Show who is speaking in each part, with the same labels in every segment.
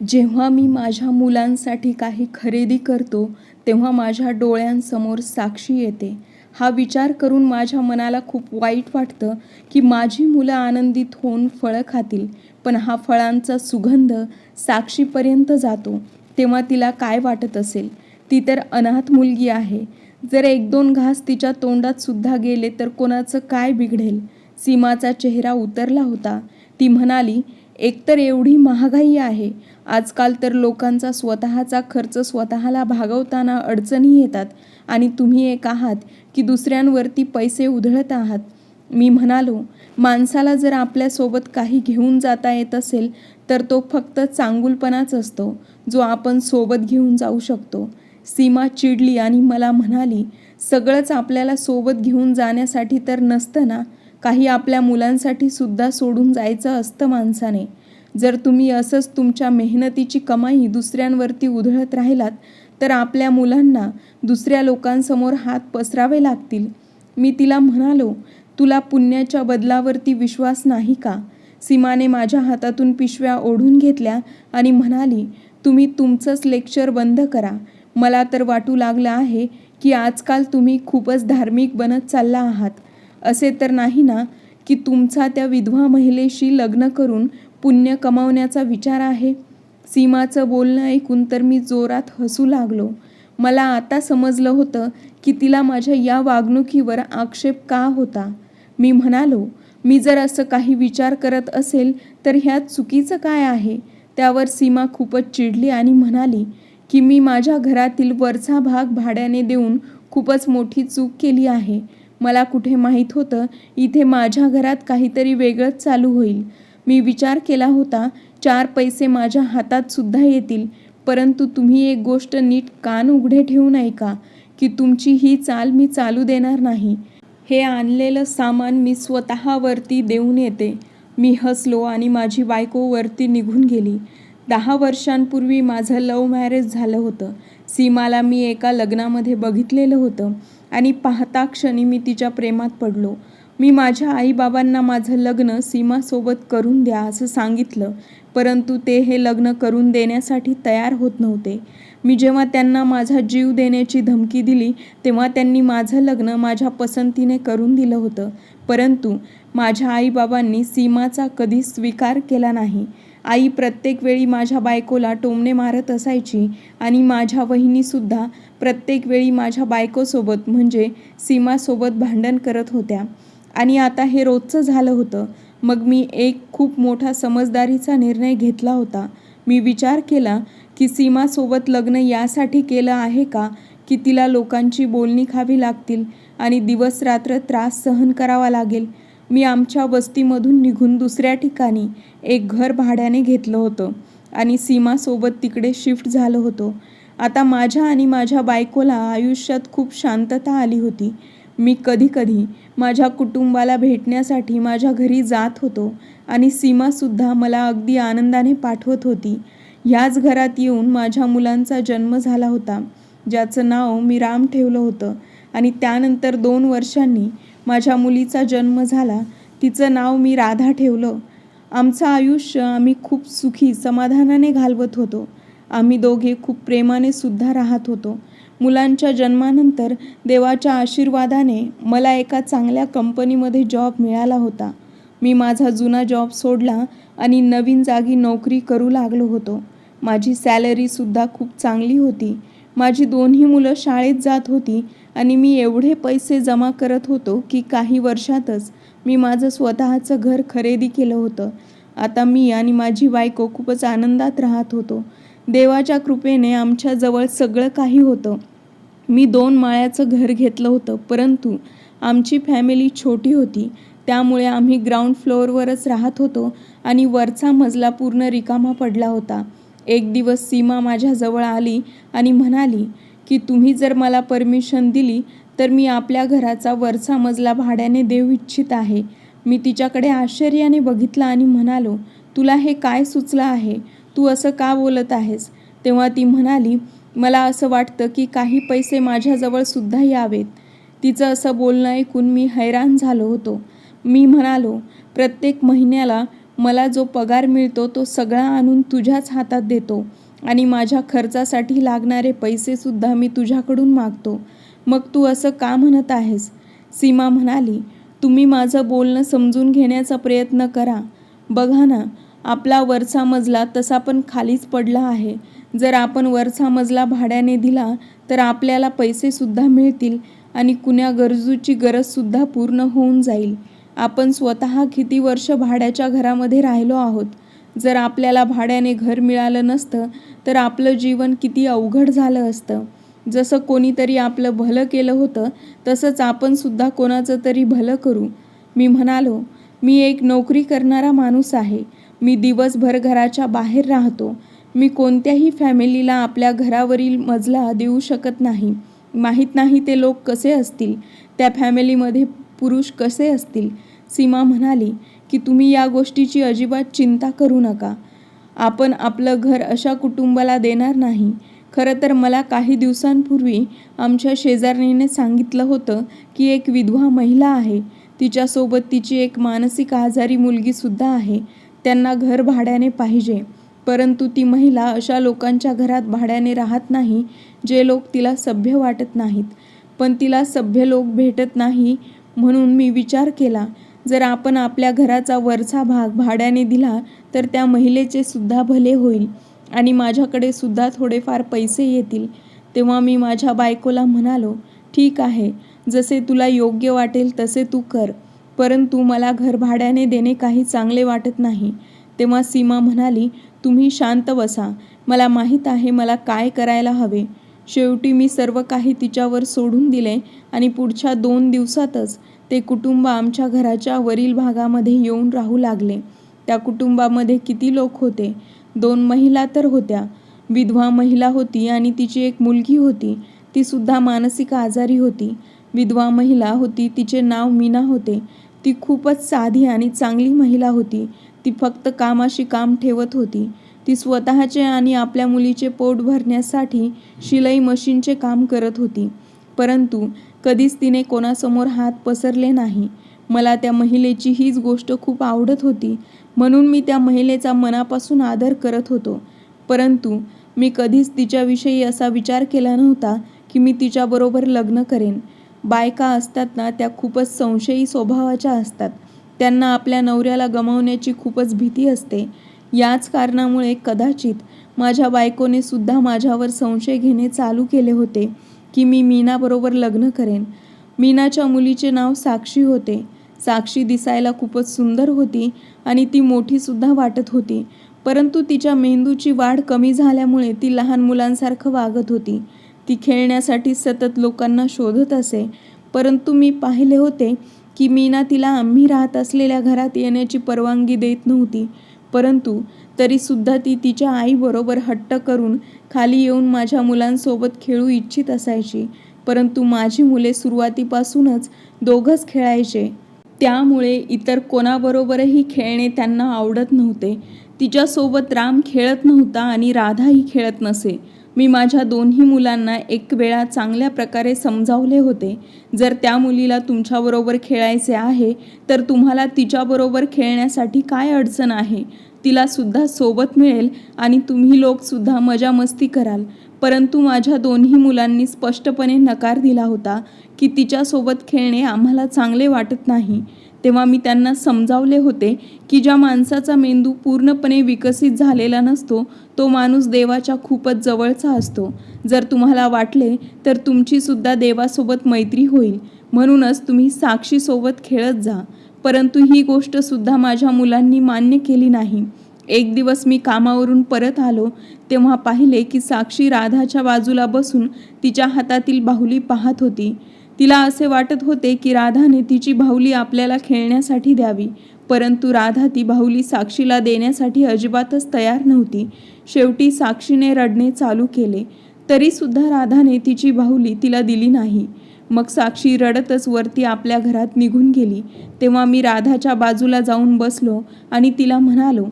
Speaker 1: जेव्हा मी माझ्या मुलांसाठी काही खरेदी करतो तेव्हा माझ्या डोळ्यांसमोर साक्षी येते. हा विचार करून माझ्या मनाला खूप वाईट वाटतं की माझी मुलं आनंदित होऊन फळं खातील पण हा फळांचा सुगंध साक्षीपर्यंत जातो. तेव्हा तिला काय वाटत असेल? ती तर अनाथ मुलगी आहे. जर एक दोन घास तिच्या तोंडात सुद्धा गेले तर कोणाचं काय बिघडेल? सीमाचा चेहरा उतरला होता. ती म्हणाली एकतर एवढी महागाई आहे आजकाल तर लोकांचा स्वतःचा खर्च स्वतःला भागवताना अडचणी येतात आणि तुम्ही एक आहात की दुसऱ्यांवरती पैसे उधळत आहात. मी म्हणालो माणसाला जर आपल्यासोबत काही घेऊन जाता येत असेल तर तो फक्त चांगुलपणाच असतो जो आपण सोबत घेऊन जाऊ शकतो. सीमा चिडली आणि मला म्हणाली सगळंच आपल्याला सोबत घेऊन जाण्यासाठी तर नसतं ना? काही आपल्या मुलांसाठी सुद्धा सोडून जायचं असतं माणसाने. जर तुम्ही असंच तुमच्या मेहनतीची कमाई दुसऱ्यांवरती उधळत राहिलात तर आपल्या मुलांना दुसऱ्या लोकांसमोर हात पसरावे लागतील. मी तिला म्हणालो तुला पुण्याच्या बदलावरती विश्वास नाही का? सीमाने माझ्या हातातून पिशव्या ओढून घेतल्या आणि म्हणाली तुम्ही तुमचंच लेक्चर बंद करा. मला तर वाटू लागलं आहे की आजकाल तुम्ही खूपच धार्मिक बनत चालला आहात. असे तर नाही ना की तुमचा त्या विधवा महिलेशी लग्न करून पुण्य कमावण्याचा विचार आहे. सीमाचं बोलणं ऐकून तर मी जोरात हसू लागलो. मला आता समजलं होतं की तिला माझ्या या वागणुकीवर आक्षेप का होता. मी म्हणालो मी जर असं काही विचार करत असेल तर ह्यात चुकीचं काय आहे? त्यावर सीमा खूपच चिडली आणि म्हणाली की मी माझ्या घरातील वरचा भाग भाड्याने देऊन खूपच मोठी चूक केली आहे. मला कुठे माहीत होतं इथे माझ्या घरात काहीतरी वेगळंच चालू होईल. मी विचार केला होता चार पैसे माझ्या हातात सुद्धा येतील परंतु तुम्ही एक गोष्ट नीट कान उघडे ठेवून ऐका की तुमची ही चाल मी चालू देणार नाही. हे आणलेलं सामान मी स्वतःवरती देऊन येते. मी हसलो आणि माझी बायको वरती निघून गेली. दहा वर्षांपूर्वी माझं लव्ह मॅरेज झालं होतं. सीमाला मी एका लग्नामध्ये बघितलेलं होतं आणि पाहता क्षणी मी तिच्या प्रेमात पडलो. मी माझ्या आईबाबांना माझं लग्न सीमासोबत करून द्या असं सांगितलं. परंतु ते हे लग्न करून देण्यासाठी तयार होत नव्हते. मी जेव्हा त्यांना माझा जीव देण्याची धमकी दिली तेव्हा त्यांनी माझं लग्न माझ्या पसंतीने करून दिलं होतं. परंतु माझ्या आईबाबांनी सीमाचा कधी स्वीकार केला नाही. आई प्रत्येक वेळी माझ्या बायकोला टोमणे मारत असायची आणि माझ्या वहिनीसुद्धा प्रत्येक वेळी माझ्या बायकोसोबत म्हणजे सीमासोबत भांडण करत होत्या. आणि आता हे रोजचं झालं होतं. मग मी एक खूप मोठा समजदारीचा निर्णय घेतला होता. मी विचार केला की सीमासोबत लग्न यासाठी केलं आहे का? की तिला लोकांची बोलणी खावी लागतील आणि दिवस रात्र त्रास सहन करावा लागेल? मी आमच्या वस्तीमधून निघून दुसऱ्या ठिकाणी एक घर भाड्याने घेतलं होतं आणि सीमासोबत तिकडे शिफ्ट झालो होतो. आता माझ्या आणि माझ्या बायकोला आयुष्यात खूप शांतता आली होती. मी कधीकधी माझ्या कुटुंबाला भेटण्यासाठी माझ्या घरी जात होतो आणि सीमासुद्धा मला अगदी आनंदाने पाठवत होती. ह्याच घरात येऊन माझ्या मुलांचा जन्म झाला होता ज्याचं नाव मी राम ठेवलं होतं आणि त्यानंतर दोन वर्षांनी माझ्या मुलीचा जन्म झाला. तिचं नाव मी राधा ठेवलं. आमचं आयुष्य आम्ही खूप सुखी समाधानाने घालवत होतो. आम्ही दोघे खूप प्रेमाने सुद्धा राहत होतो. मुलांच्या जन्मानंतर देवाच्या आशीर्वादाने मला एका चांगल्या कंपनीमध्ये जॉब मिळाला होता. मी माझा जुना जॉब सोडला आणि नवीन जागी नोकरी करू लागलो होतो. माझी सॅलरीसुद्धा खूप चांगली होती. माझी दोन्ही मुलं शाळेत जात होती आणि मी एवढे पैसे जमा करत होतो की काही वर्षातच मी माझं स्वतःचं घर खरेदी केलं होतं. आता मी आणि माझी बायको खूपच आनंदात राहत होतो. देवाच्या कृपेने आमच्याजवळ सगळं काही होतं. मी दोन माळ्याचं घर घेतलं होतं परंतु आमची फॅमिली छोटी होती. त्यामुळे आम्ही ग्राउंड फ्लोअरवरच राहत होतो आणि वरचा मजला पूर्ण रिकामा पडला होता. एक दिवस सीमा माझ्याजवळ आली आणि म्हणाली की तुम्ही जर मला परमिशन दिली तर मी आपल्या घराचा वरचा मजला भाड्याने देऊ इच्छित आहे. मी तिच्याकडे आश्चर्याने बघितलं आणि म्हणालो तुला हे काय सुचलं आहे? तू असं का बोलत आहेस? तेव्हा ती म्हणाली मला असं वाटतं की काही पैसे माझ्याजवळ सुद्धा यावेत. तिचं असं बोलणं ऐकून मी हैराण झालो होतो. मी म्हणालो प्रत्येक महिन्याला मला जो पगार मिळतो तो सगळा आणून तुझ्याच हातात देतो आणि माझ्या खर्चासाठी लागणारे पैसेसुद्धा मी तुझ्याकडून मागतो. मग तू असं का म्हणत आहेस? सीमा म्हणाली तुम्ही माझं बोलणं समजून घेण्याचा प्रयत्न करा. बघा ना आपला वरचा मजला तसा पण खालीच पडला आहे. जर आपण वरचा मजला भाड्याने दिला तर आपल्याला पैसेसुद्धा मिळतील आणि कुण्या गरजूची गरजसुद्धा पूर्ण होऊन जाईल. आपण स्वतः किती वर्ष भाड्याच्या घरामध्ये राहिलो आहोत? जर आपल्याला भाड्याने घर मिळालं नसतं तर आपलं जीवन किती अवघड झालं असतं. जसं कोणीतरी आपलं भलं केलं होतं तसंच आपण सुद्धा कोणाचं तरी भलं करू. मी म्हणालो मी एक नोकरी करणारा माणूस आहे. मी दिवसभर घराच्या बाहेर राहतो. मी कोणत्याही फॅमिलीला आपल्या घरावरील मजला देऊ शकत नाही. माहीत नाही ते लोक कसे असतील. त्या फॅमिलीमध्ये पुरुष कसे असतील? सीमा म्हणाली की तुम्ही या गोष्टीची अजिबात चिंता करू नका. आपण आपलं घर अशा कुटुंबाला देणार नाही. खरं तर मला काही दिवसांपूर्वी आमच्या शेजारणीने सांगितलं होतं की एक विधवा महिला आहे. तिच्यासोबत तिची एक मानसिक आजारी मुलगीसुद्धा आहे. त्यांना घर भाड्याने पाहिजे. परंतु ती महिला अशा लोकांच्या घरात भाड्याने राहत नाही जे लोक तिला सभ्य वाटत नाहीत. पण तिला सभ्य लोक भेटत नाही म्हणून मी विचार केला जर आपण आपल्या घराचा वरचा भाग भाड्याने दिला तर त्या महिलेचे सुद्धा भले होईल आणि माझ्याकडे सुद्धा थोडेफार पैसे येतील. तेव्हा मी माझ्या बायकोला म्हणालो ठीक आहे जसे तुला योग्य वाटेल तसे तू कर. परंतु मला घर भाड्याने देणे काही चांगले वाटत नाही. तेव्हा सीमा म्हणाली तुम्ही शांत बसा. मला माहीत आहे मला काय करायला हवे. शेवटी मी सर्व काही तिच्यावर सोडून दिले आणि पुढच्या दोन दिवसातच ते कुटुंब आमच्या घराच्या वरील भागामध्ये येऊन राहू लागले. त्या कुटुंबामध्ये किती लोक होते? दोन महिला तर होत्या. विधवा महिला होती आणि तिची एक मुलगी होती. ती सुद्धा मानसिक आजारी होती. विधवा महिला होती तिचे नाव मीना होते. ती खूपच साधी आणि चांगली महिला होती. ती फक्त कामाशी काम ठेवत होती. ती स्वतःचे आणि आपल्या मुलीचे पोट भरण्यासाठी शिलाई मशीनचे काम करत होती. परंतु कधीच तिने कोणासमोर हात पसरले नाही. मला त्या महिलेची हीच गोष्ट खूप आवडत होती. म्हणून मी त्या महिलेचा मनापासून आदर करत होतो. परंतु मी कधीच तिच्याविषयी असा विचार केला नव्हता की मी तिच्याबरोबर लग्न करेन. बायका असतात ना त्या खूपच संशयी स्वभावाच्या असतात. त्यांना आपल्या नवऱ्याला गमावण्याची खूपच भीती असते. याच कारणामुळे कदाचित माझ्या बायकोने सुद्धा माझ्यावर संशय घेणे चालू केले होते की मी मीनाबरोबर लग्न करेन. मीनाच्या मुलीचे नाव साक्षी होते. साक्षी दिसायला खूपच सुंदर होती आणि ती मोठीसुद्धा वाटत होती. परंतु तिच्या मेंदूची वाढ कमी झाल्यामुळे ती लहान मुलांसारखं वागत होती. ती खेळण्यासाठी सतत लोकांना शोधत असे. परंतु मी पाहिले होते की मीना तिला आम्ही राहत असलेल्या घरात येण्याची परवानगी देत नव्हती. परंतु तरीसुद्धा ती तिच्या आईबरोबर हट्ट करून खाली येऊन माझ्या मुलांसोबत खेळू इच्छित असायची. परंतु माझी मुले सुरुवातीपासूनच दोघंच खेळायचे. त्यामुळे इतर कोणाबरोबरही खेळणे त्यांना आवडत नव्हते. तिच्यासोबत राम खेळत नव्हता आणि राधाही खेळत नसे. मी माझ्या दोन्ही मुलांना एक वेळा चांगल्या प्रकारे समजावले होते. जर त्या मुलीला तुमच्याबरोबर खेळायचे आहे तर तुम्हाला तिच्याबरोबर खेळण्यासाठी काय अडचण आहे? तिलासुद्धा सोबत मिळेल आणि तुम्ही लोकसुद्धा मजा मस्ती कराल. परंतु माझ्या दोन्ही मुलांनी स्पष्टपणे नकार दिला होता की तिच्यासोबत खेळणे आम्हाला चांगले वाटत नाही. तेव्हा मी त्यांना समजावले होते की ज्या माणसाचा मेंदू पूर्णपणे विकसित झालेला नसतो तो माणूस देवाच्या खूपच जवळचा असतो. जर तुम्हाला वाटले तर तुमचीसुद्धा देवासोबत मैत्री होईल. म्हणूनच तुम्ही साक्षीसोबत खेळत जा. परंतु ही गोष्टसुद्धा माझ्या मुलांनी मान्य केली नाही. एक दिवस मी कामावरून परत आलो तेव्हा पाहिले की साक्षी राधाच्या बाजूला बसून तिच्या हातातील बाहुली पाहत होती. तिला असे वाटत होते की राधाने तिची बाहुली आपल्याला खेळण्यासाठी द्यावी. परंतु राधा ती बाहुली साक्षीला देण्यासाठी अजिबातच तयार नव्हती. शेवटी साक्षीने रडणे चालू केले. तरीसुद्धा राधाने तिची बाहुली तिला दिली नाही. मग साक्षी रडतच वरती आपल्या घरात निघून गेली. तेव्हा मी राधाच्या बाजूला जाऊन बसलो आणि तिला म्हणालो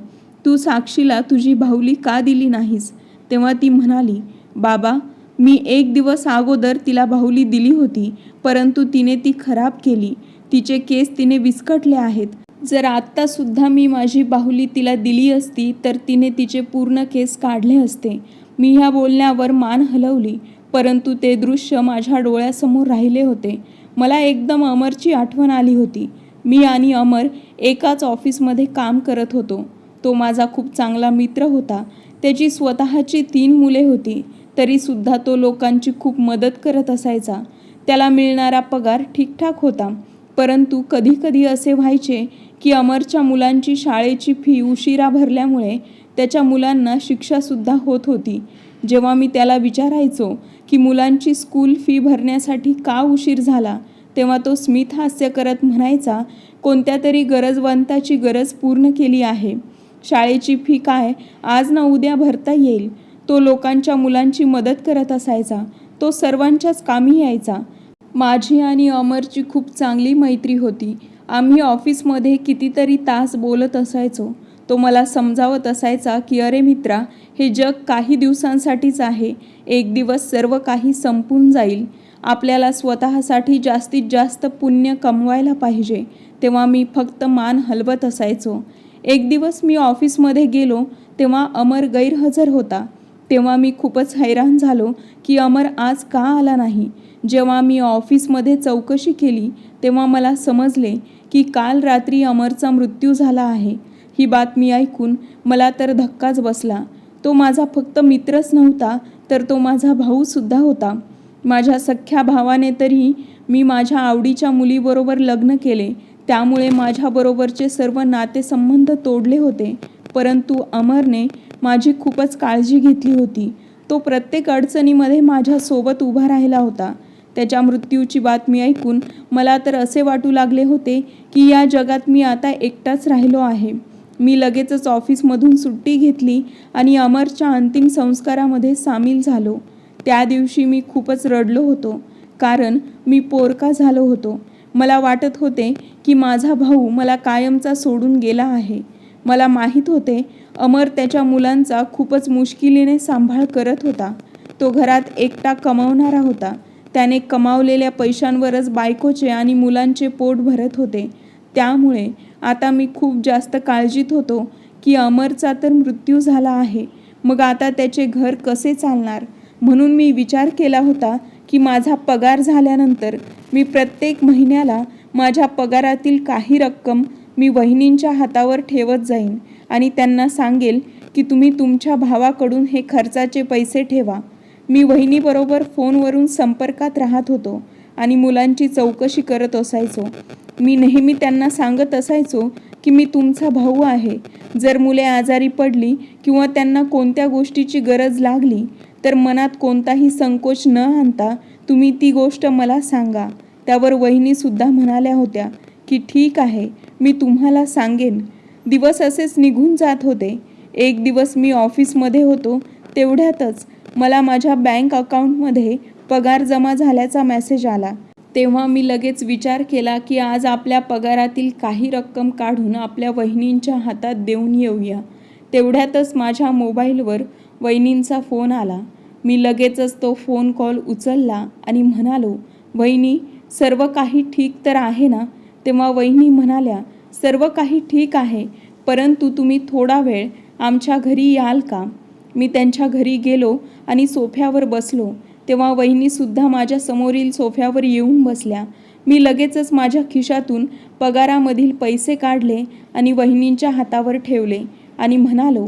Speaker 1: तू साक्षीला तुझी बाहुली का दिली नाहीस? तेव्हा ती म्हणाली बाबा मी एक दिवस अगोदर तिला बाहुली दिली होती परंतु तिने ती खराब केली. तिचे केस तिने विस्कटले आहेत. जर आत्तासुद्धा मी माझी बाहुली तिला दिली असती तर तिने तिचे पूर्ण केस काढले असते. मी ह्या बोलण्यावर मान हलवली परंतु ते दृश्य माझ्या डोळ्यासमोर राहिले होते. मला एकदम अमरची आठवण आली होती. मी आणि अमर एकाच ऑफिसमध्ये काम करत होतो. तो माझा खूप चांगला मित्र होता. त्याची स्वतःची तीन मुले होती. तरीसुद्धा तो लोकांची खूप मदत करत असायचा. त्याला मिळणारा पगार ठीकठाक होता. परंतु कधीकधी असे व्हायचे की अमरच्या मुलांची शाळेची फी उशिरा भरल्यामुळे त्याच्या मुलांना शिक्षासुद्धा होत होती. जेव्हा मी त्याला विचारायचो की मुलांची स्कूल फी भरण्यासाठी का उशीर झाला तेव्हा तो स्मित हास्य करत म्हणायचा कोणत्या तरी गरजवंताची गरज पूर्ण केली आहे. शाळेची फी काय आज ना उद्या भरता येईल. तो लोकांच्या मुलांची मदत करत असायचा. तो सर्वांच्याच कामी यायचा. माझी आणि अमरची खूप चांगली मैत्री होती. आम्ही ऑफिसमध्ये कितीतरी तास बोलत असायचो. तो मला समजावत असायचा की अरे मित्रा हे जग काही दिवसांसाठीच आहे. एक दिवस सर्व काही संपून जाईल. आपल्याला स्वतःसाठी जास्तीत जास्त पुण्य कमवायला पाहिजे. तेव्हा मी फक्त मान हलवत असायचो. एक दिवस मी ऑफिसमध्ये गेलो तेव्हा अमर गैरहजर होता. तेव्हा मी खूपच हैराण झालो की अमर आज का आला नाही? जेव्हा मी ऑफिसमध्ये चौकशी केली तेव्हा मला समजले की काल रात्री अमरचा मृत्यू झाला आहे. ही बातमी ऐकून मला तर धक्काच बसला. तो माझा फक्त मित्रच नव्हता तर तो माझा भाऊसुद्धा होता. माझ्या सख्ख्या भावाने तरी मी माझ्या आवडीच्या मुलीबरोबर लग्न केले. त्यामुळे माझ्याबरोबरचे सर्व नातेसंबंध तोडले होते. परंतु अमरने माझी खूपच काळजी घेतली होती. तो प्रत्येक अडचणीमध्ये माझ्यासोबत उभा राहिला होता. त्याच्या मृत्यूची बातमी ऐकून मला तर असे वाटू लागले होते की या जगात मी आता एकटाच राहिलो आहे. मी लगेचच ऑफिसमधून सुट्टी घेतली आणि अमरच्या अंतिम संस्कारामध्ये सामील झालो. त्या दिवशी मी खूपच रडलो होतो कारण मी पोरका झालो होतो. मला वाटत होते की माझा भाऊ मला कायमचा सोडून गेला आहे. मला माहीत होते. अमर त्याच्या मुलांचा खूपच मुश्किलीने सांभाळ करत होता. तो घरात एकटा कमावणारा होता. त्याने कमावलेल्या पैशांवरच बायकोचे आणि मुलांचे पोट भरत होते. त्यामुळे आता मी खूप जास्त काळजीत होतो की अमरचा तर मृत्यू झाला आहे. मग आता त्याचे घर कसे चालणार? म्हणून मी विचार केला होता की माझा पगार झाल्यानंतर मी प्रत्येक महिन्याला माझ्या पगारातील काही रक्कम मी वहिनींच्या हातावर ठेवत जाईन आणि त्यांना सांगेल की तुम्ही तुमच्या भावाकडून हे खर्चाचे पैसे ठेवा. मी वहिनीबरोबर फोनवरून संपर्कात राहत होतो आणि मुलांची चौकशी करत असायचो. मी नेहमी त्यांना सांगत असायचो की मी तुमचा भाऊ आहे. जर मुले आजारी पडली किंवा त्यांना कोणत्या गोष्टीची गरज लागली तर मनात कोणताही संकोच न आणता तुम्ही ती गोष्ट मला सांगा. त्यावर वहिनीसुद्धा म्हणाल्या होत्या की ठीक आहे मी तुम्हाला सांगेन. दिवस असेच निघून जात होते. एक दिवस मी ऑफिसमध्ये होतो. तेवढ्यातच मला माझ्या बँक अकाउंटमध्ये पगार जमा झाल्याचा मेसेज आला. तेव्हा मी लगेच विचार केला की आज आपल्या पगारातील काही रक्कम काढून आपल्या वहिनींच्या हातात देऊन येऊया. तेवढ्यातच माझ्या मोबाईलवर वहिनींचा फोन आला. मी लगेचच तो फोन कॉल उचलला आणि म्हणालो वहिनी सर्व काही ठीक तर आहे ना? तेव्हा वहिनी म्हणाल्या सर्व काही ठीक आहे परंतु तुम्ही थोडा वेळ आमच्या घरी याल का? मी त्यांच्या घरी गेलो आणि सोफ्यावर बसलो. तेव्हा वहिनीसुद्धा माझ्या समोरील सोफ्यावर येऊन बसल्या. मी लगेचच माझ्या खिशातून पगारामधील पैसे काढले आणि वहिनींच्या हातावर ठेवले आणि म्हणालो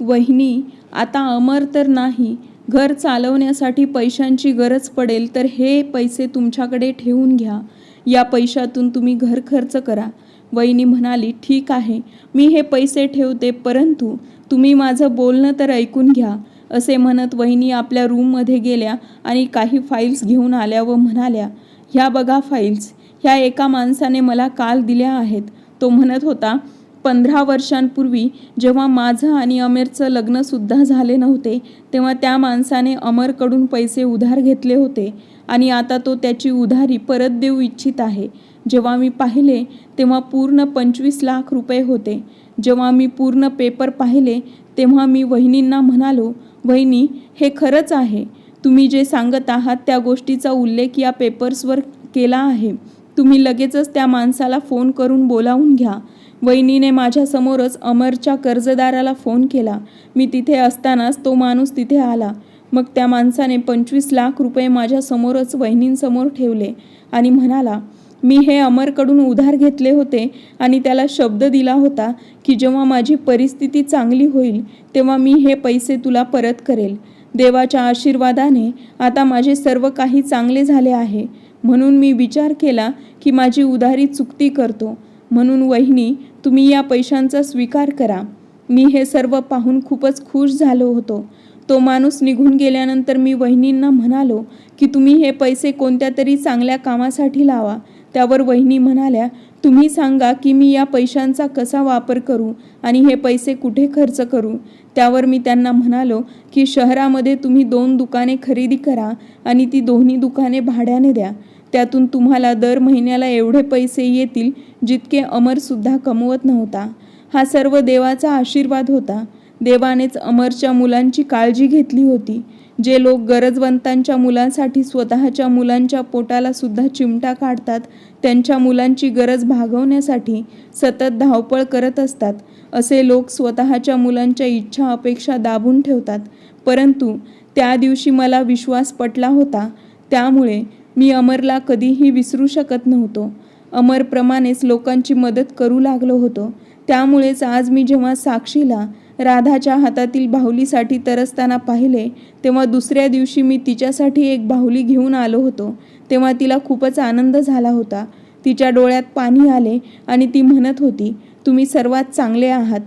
Speaker 1: वहिनी आता अमर तर नाही. घर चालवण्यासाठी पैशांची गरज पडेल तर हे पैसे तुमच्याकडे ठेवून घ्या. या पैशातून तुम्ही घर खर्च करा. वहिनी म्हणाली ठीक आहे. मी हे पैसे ठेवते परंतु तुम्ही माझं बोलणं तर ऐकून घ्या असे म्हणत वहिनी आपल्या रूममध्ये गेल्या आणि काही फाईल्स घेऊन आल्या व म्हणाल्या ह्या बघा फाईल्स ह्या एका माणसाने मला काल दिल्या आहेत. तो म्हणत होता पंधरा वर्षांपूर्वी जेव्हा माझं आणि अमेरचं लग्नसुद्धा झाले नव्हते तेव्हा त्या माणसाने अमरकडून पैसे उधार घेतले होते. आणि आता तो त्याची उधारी परत देऊ इच्छित आहे. जेव्हा मी पाहिले तेव्हा पूर्ण पंचवीस लाख रुपये होते. जेव्हा मी पूर्ण पेपर पाहिले तेव्हा मी वहिनींना म्हणालो वहिनी हे खरंच आहे. तुम्ही जे सांगत आहात त्या गोष्टीचा उल्लेख या पेपर्सवर केला आहे. तुम्ही लगेचच त्या माणसाला फोन करून बोलावून घ्या. वहिनीने माझ्यासमोरच अमरच्या कर्जदाराला फोन केला. मी तिथे असतानाच तो माणूस तिथे आला. मग त्या माणसाने पंचवीस लाख रुपये माझ्यासमोरच वहिनींसमोर ठेवले आणि म्हणाला मी हे अमरकडून उधार घेतले होते आणि त्याला शब्द दिला होता की जेव्हा माझी परिस्थिती चांगली होईल तेव्हा मी हे पैसे तुला परत करेल. देवाच्या आशीर्वादाने आता माझे सर्व काही चांगले झाले आहे. म्हणून मी विचार केला की माझी उधारी चुकती करतो. म्हणून वहिनी तुम्ही या पैशांचा स्वीकार करा. मी हे सर्व पाहून खूपच खुश झालो होतो. तो माणूस निघून गेल्यानंतर मी वहिनींना म्हणालो की तुम्ही हे पैसे कोणत्या तरी चांगल्या कामासाठी लावा. त्यावर वहिनी म्हणाल्या तुम्ही सांगा की मी या पैशांचा कसा वापर करू आणि हे पैसे कुठे खर्च करू? त्यावर मी त्यांना म्हणालो की शहरामध्ये तुम्ही दोन दुकाने खरेदी करा आणि ती दोन्ही दुकाने भाड्याने द्या. त्यातून तुम्हाला दर महिन्याला एवढे पैसे येतील जितके अमरसुद्धा कमवत नव्हता. हा सर्व देवाचा आशीर्वाद होता. देवानेच अमरच्या मुलांची काळजी घेतली होती जे लोक गरजवंतांच्या मुलांसाठी स्वतःच्या मुलांच्या पोटाला सुद्धा चिमटा काढतात त्यांच्या मुलांची गरज भागवण्यासाठी सतत धावपळ करत असतात असे लोक स्वतःच्या मुलांच्या इच्छा अपेक्षा दाबून ठेवतात. परंतु त्या दिवशी मला विश्वास पटला होता त्यामुळे मी अमरला कधीही विसरू शकत नव्हतो. अमरप्रमाणेच लोकांची मदत करू लागलो होतो. त्यामुळेच आज मी जेव्हा साक्षीला राधाच्या हातातील बाहुलीसाठी तरसताना पाहिले तेव्हा दुसऱ्या दिवशी मी तिच्यासाठी एक बाहुली घेऊन आलो होतो. तेव्हा तिला खूपच आनंद झाला होता. तिच्या डोळ्यात पाणी आले आणि ती म्हणत होती तुम्ही सर्वात चांगले आहात.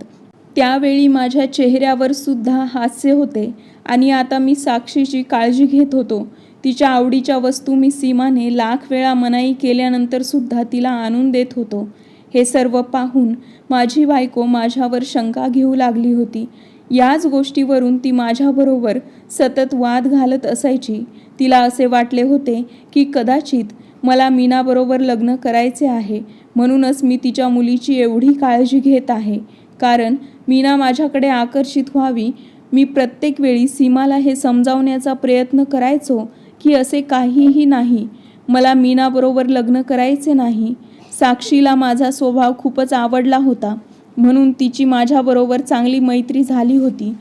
Speaker 1: त्यावेळी माझ्या चेहऱ्यावर सुद्धा हास्य होते आणि आता मी साक्षीची काळजी घेत होतो. तिच्या आवडीच्या वस्तू मी सीमाने लाख वेळा मनाई केल्यानंतर सुद्धा तिला आणून देत होतो. हे सर्व पाहून माझी बायको माझ्यावर शंका घेऊ लागली होती. याच गोष्टीवरून ती माझ्याबरोबर सतत वाद घालत असायची. तिला असे वाटले होते की कदाचित मला मीनाबरोबर लग्न करायचे आहे. म्हणूनच मी तिच्या मुलीची एवढी काळजी घेत आहे. कारण मीना माझ्याकडे आकर्षित व्हावी. मी प्रत्येक वेळी सीमाला हे समजावण्याचा प्रयत्न करायचो की असे काहीही नाही. मला मीनाबरोबर लग्न करायचे नाही. साक्षीला माझा स्वभाव खूपच आवडला होता. म्हणून तिची माझ्याबरोबर चांगली मैत्री झाली होती.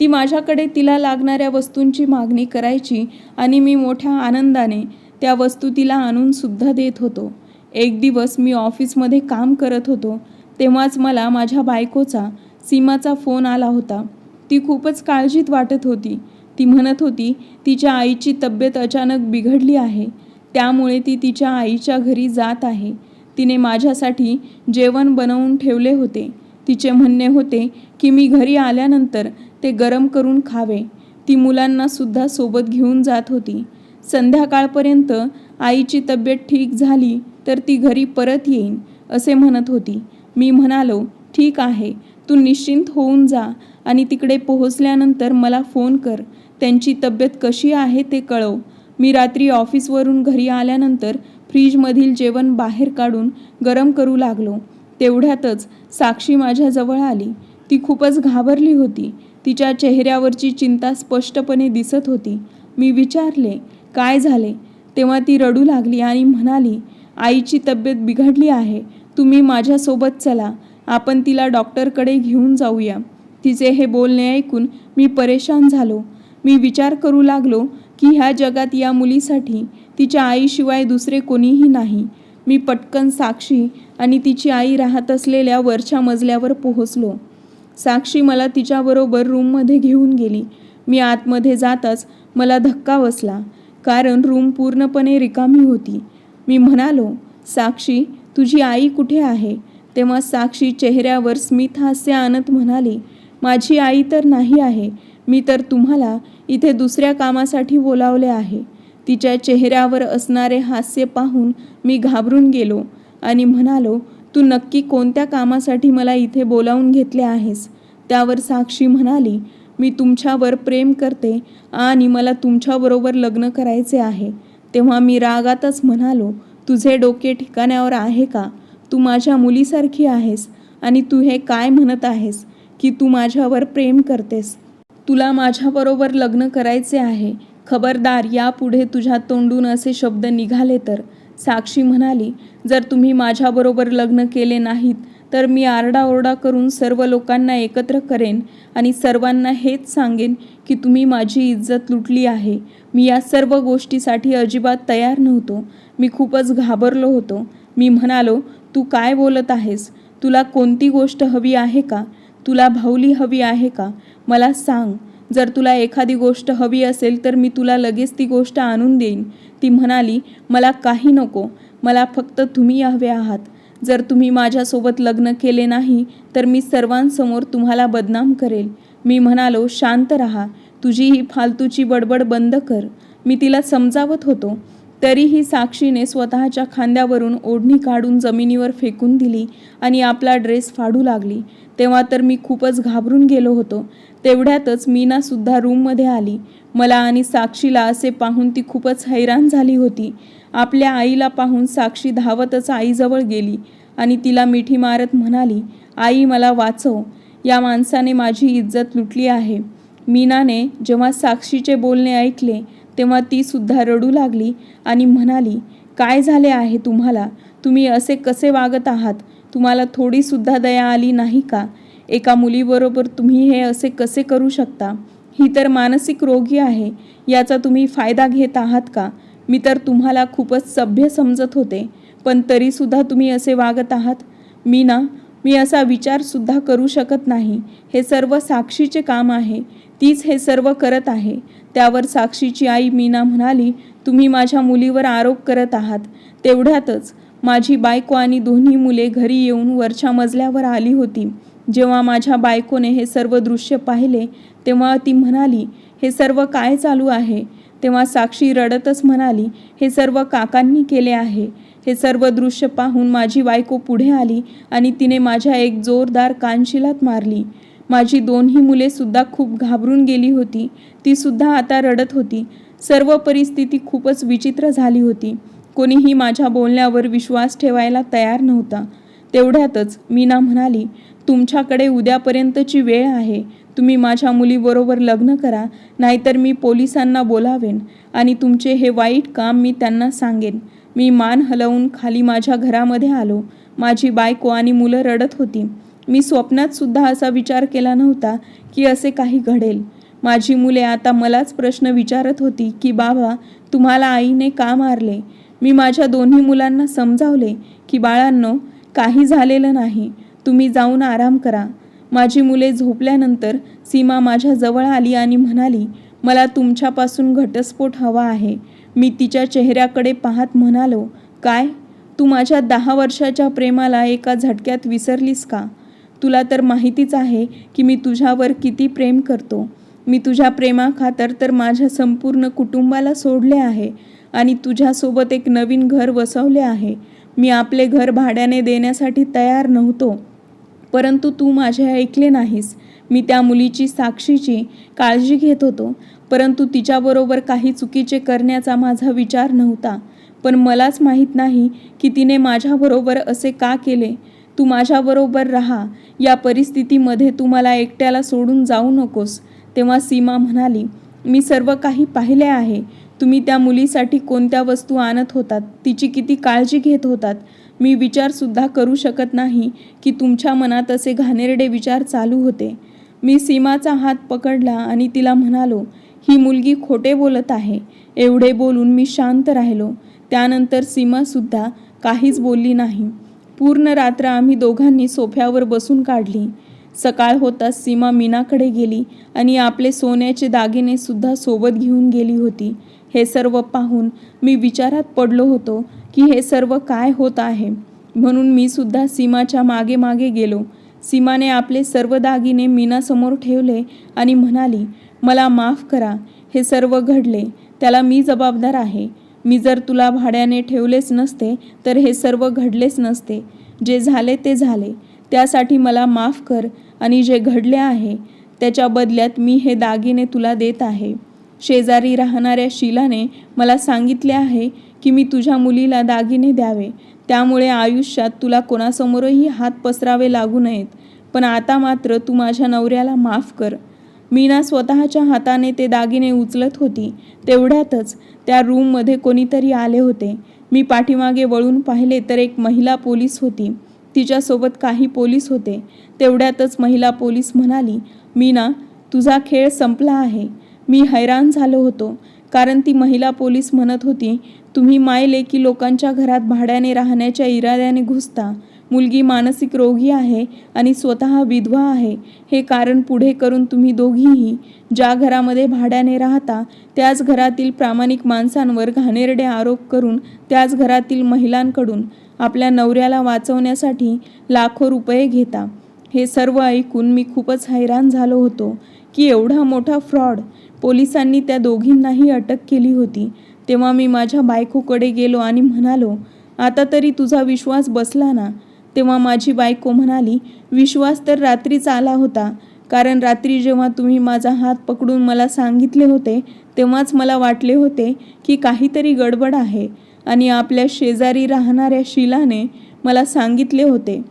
Speaker 1: ती माझ्याकडे तिला लागणाऱ्या वस्तूंची मागणी करायची आणि मी मोठ्या आनंदाने त्या वस्तू तिला आणून सुद्धा देत होतो. एक दिवस मी ऑफिसमध्ये काम करत होतो तेव्हाच मला माझ्या बायकोचा सीमाचा फोन आला होता. ती खूपच काळजीत वाटत होती. ती म्हणत होती तिच्या आईची तब्येत अचानक बिघडली आहे. त्यामुळे ती तिच्या आईच्या घरी जात आहे. तिने माझ्यासाठी जेवण बनवून ठेवले होते. तिचे म्हणणे होते की मी घरी आल्यानंतर ते गरम करून खावे. ती मुलांना सुद्धा सोबत घेऊन जात होती. संध्याकाळपर्यंत आईची तब्येत ठीक झाली तर ती घरी परत येईन असे म्हणत होती. मी म्हणालो ठीक आहे तू निश्चिंत होऊन जा आणि तिकडे पोहोचल्यानंतर मला फोन कर. त्यांची तब्येत कशी आहे ते कळव. मी रात्री ऑफिसवरून घरी आल्यानंतर फ्रीजमधील जेवण बाहेर काढून गरम करू लागलो. तेवढ्यातच साक्षी माझ्याजवळ आली. ती खूपच घाबरली होती. तिच्या चेहऱ्यावरची चिंता स्पष्टपणे दिसत होती. मी विचारले काय झाले? तेव्हा ती रडू लागली आणि म्हणाली आईची तब्येत बिघडली आहे. तुम्ही माझ्यासोबत चला. आपण तिला डॉक्टरकडे घेऊन जाऊया. तिचे हे बोलणे ऐकून मी परेशान झालो. मी विचार करू लागलो की ह्या जगात या मुलीसाठी तिच्या आईशिवाय दुसरे कोणीही नाही. मी पटकन साक्षी आणि तिची आई राहत असलेल्या वरच्या मजल्यावर पोहोचलो. साक्षी मला तिच्याबरोबर रूममध्ये घेऊन गेली. मी आतमध्ये जाताच मला धक्का बसला कारण रूम पूर्णपणे रिकामी होती. मी म्हणालो साक्षी तुझी आई कुठे आहे? तेव्हा साक्षी चेहऱ्यावर स्मित हास्य आणत म्हणाली माझी आई तर नाही आहे. मी तर तुम्हाला इथे दुसऱ्या कामासाठी बोलावले आहे. तिच्या चेहऱ्यावर असणारे हास्य पाहून मी घाबरून गेलो आणि म्हणालो तू नक्की कोणत्या कामासाठी मला इथे बोलावून घेतले आहेस? त्यावर साक्षी म्हणाली मी तुमच्यावर प्रेम करते आणि मला तुमच्याबरोबर लग्न करायचे आहे. तेव्हा मी रागातच म्हणालो तुझे डोके ठिकाण्यावर आहे का? तू माझ्या मुलीसारखी आहेस आणि तू हे काय म्हणत आहेस की तू माझ्यावर प्रेम करतेस? तुला माझ्याबरोबर लग्न करायचे आहे खबरदार यापुढे तुझ्या तोंडून असे शब्द निघाले तर? साक्षी म्हणाली जर तुम्ही माझ्याबरोबर लग्न केले नाहीत तर मी आरडाओरडा करून सर्व लोकांना एकत्र करेन आणि सर्वांना हेच सांगेन की तुम्ही माझी इज्जत लुटली आहे. मी या सर्व गोष्टीसाठी अजिबात तयार नव्हतो. मी खूपच घाबरलो होतो. मी म्हणालो तू काय बोलत आहेस? तुला कोणती गोष्ट हवी आहे का? तुला भावली हवी आहे का? मला सांग जर तुला एखादी गोष्ट हवी असेल तर मी तुला लगेच ती गोष्ट आणून देईन. ती म्हणाली मला काही नको. मला फक्त तुम्ही हवे आहात. जर तुम्ही माझ्यासोबत लग्न केले नाही तर मी सर्वांसमोर तुम्हाला बदनाम करेल मी म्हणालो शांत रहा. तुझी ही फालतूची बडबड बंद कर. मी तिला समजावत होतो. तरीही साक्षीने स्वतःच्या खांद्यावरून ओढणी काढून जमिनीवर फेकून दिली आणि आपला ड्रेस फाडू लागली. तेव्हा तर मी खूपच घाबरून गेलो होतो. तेवढ्यातच मीनासुद्धा रूममध्ये आली. मला आणि साक्षीला असे पाहून ती खूपच हैराण झाली होती. आपल्या आईला पाहून साक्षी धावतच आईजवळ गेली आणि तिला मिठी मारत म्हणाली आई मला वाचव. या माणसाने माझी इज्जत लुटली आहे. मीनाने जेव्हा साक्षीचे बोलणे ऐकले तेव्हा ती सुद्धा रडू लागली आणि म्हणाली काय झाले आहे तुम्हाला? तुम्ही असे कसे वागत आहात? तुम्हाला थोडीसुद्धा दया आली नाही का? एका मुलीबरोबर तुम्ही हे असे कसे करू शकता? ही तर मानसिक रोगी आहे याचा तुम्ही फायदा घेत आहात का? मी तर तुम्हाला खूपच सभ्य समजत होते पण तरीसुद्धा तुम्ही असे वागत आहात? मी ना मी असा विचारसुद्धा करू शकत नाही. हे सर्व साक्षीचे काम आहे. तीच हे सर्व करत आहे. त्यावर साक्षीची आई मीना म्हणाली तुम्ही माझ्या मुलीवर आरोप करत आहात. तेवढ्यातच माझी बायको आणि दोन्ही मुले घरी येऊन वरच्या मजल्यावर आली होती. जेव्हा माझ्या बायकोने हे सर्व दृश्य पाहिले तेव्हा ती म्हणाली हे सर्व काय चालू आहे? तेव्हा साक्षी रडतच म्हणाली हे सर्व काकांनी केले आहे. हे सर्व दृश्य पाहून माझी बायको पुढे आली आणि तिने माझ्या एक जोरदार कानशिलात मारली. माझी दोन्ही मुले सुद्धा खूप घाबरून गेली होती. ती सुद्धा आता रडत होती. सर्व परिस्थिती खूपच विचित्र झाली होती. कोणीही माझ्या बोलण्यावर विश्वास ठेवायला तयार नव्हता. तेवढ्यातच मीना म्हणाली तुमच्याकडे उद्यापर्यंतची वेळ आहे. तुम्ही माझ्या मुलीबरोबर लग्न करा नाहीतर मी पोलिसांना बोलावेन आणि तुमचे हे वाईट काम मी त्यांना सांगेन. मी मान हलवून खाली माझ्या घरामध्ये आलो. माझी बायको आणि मुलं रडत होती. मी स्वप्नात सुद्धा असा विचार केला नव्हता की असे काही घडेल. माझी मुले आता मलाच प्रश्न विचारत होती की बाबा तुम्हाला आईने का मारले? मी माझ्या दोन्ही मुलांना समजावले की बाळांनो काही झालेलं नाही. तुम्ही जाऊन आराम करा. माझी मुले झोपल्यानंतर सीमा माझ्या जवळ आली आणि म्हणाली मला तुमच्यापासून घटस्फोट हवा आहे. मी तिच्या चेहऱ्याकडे पाहत म्हणालो काय? तू माझ्या दहा वर्षाच्या प्रेमाला एका झटक्यात विसरलीस का? तुला तर माहितीच आहे की मी तुझ्यावर किती प्रेम करतो. मी तुझ्या प्रेमाखातर तर माझ्या संपूर्ण कुटुंबाला सोडले आहे आणि तुझ्यासोबत एक नवीन घर वसवले आहे. मी आपले घर भाड्याने देण्यासाठी तयार नव्हतो परंतु तू माझे ऐकले नाहीस. मी त्या मुलीची साक्षीची काळजी घेत होतो परंतु तिच्याबरोबर काही चुकीचे करण्याचा माझा विचार नव्हता. पण मलाच माहीत नाही की तिने माझ्याबरोबर असे का केले. तू माझ्याबरोबर राहा या परिस्थितीमध्ये तुम्हाला एकट्याला सोडून जाऊ नकोस. तेव्हा सीमा म्हणाली मी सर्व काही पाहिले आहे. तुम्ही त्या मुलीसाठी कोणत्या वस्तू आणत होतात तिची किती काळजी घेत होतात? मी विचारसुद्धा करू शकत नाही की तुमच्या मनात असे घाणेरडे विचार चालू होते. मी सीमाचा हात पकडला आणि तिला म्हणालो ही मुलगी खोटे बोलत आहे. एवढे बोलून मी शांत राहिलो. त्यानंतर सीमासुद्धा काहीच बोलली नाही. पूर्ण रात्र आम्ही दोघांनी सोफ्यावर बसून काढली. सकाळ होताच सीमा मीनाकडे गेली आणि आपले सोन्याचे दागिने सुद्धा सोबत घेऊन गेली होती. हे सर्व पाहून मी विचारात पडलो होतो की हे सर्व काय होत आहे? म्हणून मी सुद्धा सीमाच्या मागे मागे गेलो. सीमाने आपले सर्व दागिने मीनासमोर ठेवले आणि म्हणाली मला माफ करा. हे सर्व घडले. त्याला मी जबाबदार आहे. मी जर तुला भाड्याने ठेवलेच नसते तर हे सर्व घडलेच नसते. जे झाले ते झाले. त्यासाठी मला माफ कर आणि जे घडले आहे त्याच्या बदल्यात मी हे दागिने तुला देत आहे. शेजारी राहणाऱ्या शीलाने मला सांगितले आहे की मी तुझ्या मुलीला दागिने द्यावे. त्यामुळे आयुष्यात तुला कोणासमोरही हात पसरावे लागू नयेत. पण आता मात्र तू माझ्या नवऱ्याला माफ कर. मीना स्वतःच्या हाताने ते दागिने उचलत होती. तेवढ्यातच त्या रूममध्ये कोणीतरी आले होते. मी पाठीमागे वळून पाहिले तर एक महिला पोलीस होती. तिच्यासोबत काही पोलीस होते. तेवढ्यातच महिला पोलीस म्हणाली मीना तुझा खेळ संपला आहे. मी हैराण झालो होतो. कारण ती महिला पोलीस म्हणत होती तुम्ही मायले की लोकांच्या घरात भाड्याने राहण्याच्या इराद्याने घुसता. मुलगी मानसिक रोगी आहे आणि स्वतः विधवा आहे. हे कारण पुढे करून तुम्ही दोघीही ज्या घरामध्ये भाड्याने राहता त्याच घरातील प्रामाणिक माणसांवर घाणेरडे आरोप करून त्याच घरातील महिलांकडून आपल्या नवऱ्याला वाचवण्यासाठी लाखो रुपये घेता. हे सर्व ऐकून मी खूपच हैराण झालो होतो की एवढा मोठा फ्रॉड पोलिसांनी त्या दोघींनाही अटक केली होती. तेव्हा मी माझ्या बायकोकडे गेलो आणि म्हणालो आता तरी तुझा विश्वास बसला ना? तेव्हा माझी बायको म्हणाली विश्वास तर रात्रीच आला होता. कारण रात्री जेव्हा तुम्ही माझा हात पकडून मला सांगितले होते तेव्हाच मला वाटले होते की काहीतरी गडबड आहे आणि आपल्या शेजारी राहणाऱ्या शिलाने मला सांगितले होते.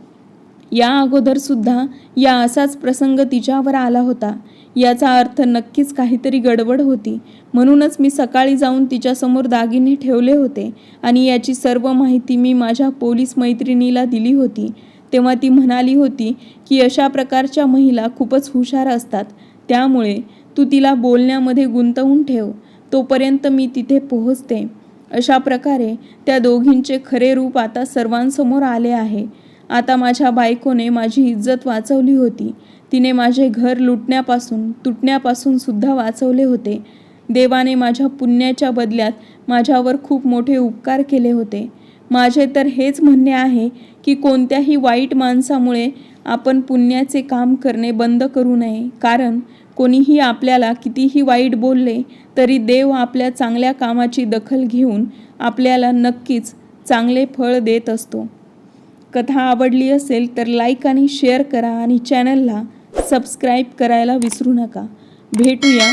Speaker 1: या अगोदरसुद्धा या असाच प्रसंग तिच्यावर आला होता. याचा अर्थ नक्कीच काहीतरी गडबड होती. म्हणूनच मी सकाळी जाऊन तिच्यासमोर दागिने ठेवले होते आणि याची सर्व माहिती मी माझ्या पोलीस मैत्रिणीला दिली होती. तेव्हा ती म्हणाली होती की अशा प्रकारच्या महिला खूपच हुशार असतात. त्यामुळे तू तिला बोलण्यामध्ये गुंतवून ठेव. तोपर्यंत मी तिथे पोहोचते. अशा प्रकारे त्या दोघींचे खरे रूप आता सर्वांसमोर आले आहे. आता माझ्या बायकोने माझी इज्जत वाचवली होती. तिने माझे घर लुटण्यापासून तुटण्यापासून सुद्धा वाचवले होते. देवाने माझ्या पुण्याच्या बदल्यात माझ्यावर खूप मोठे उपकार केले होते. माझे तर हेच म्हणणे आहे की कोणत्याही वाईट माणसामुळे आपण पुण्याचे काम करणे बंद करू नये. कारण कोणीही आपल्याला कितीही वाईट बोलले तरी देव आपल्या चांगल्या कामाची दखल घेऊन आपल्याला नक्कीच चांगले फळ देत असतो. कथा आवडली असेल तर लाईक आणि शेअर करा आणि चॅनलला सबस्क्राईब करायला विसरू नका. भेटूया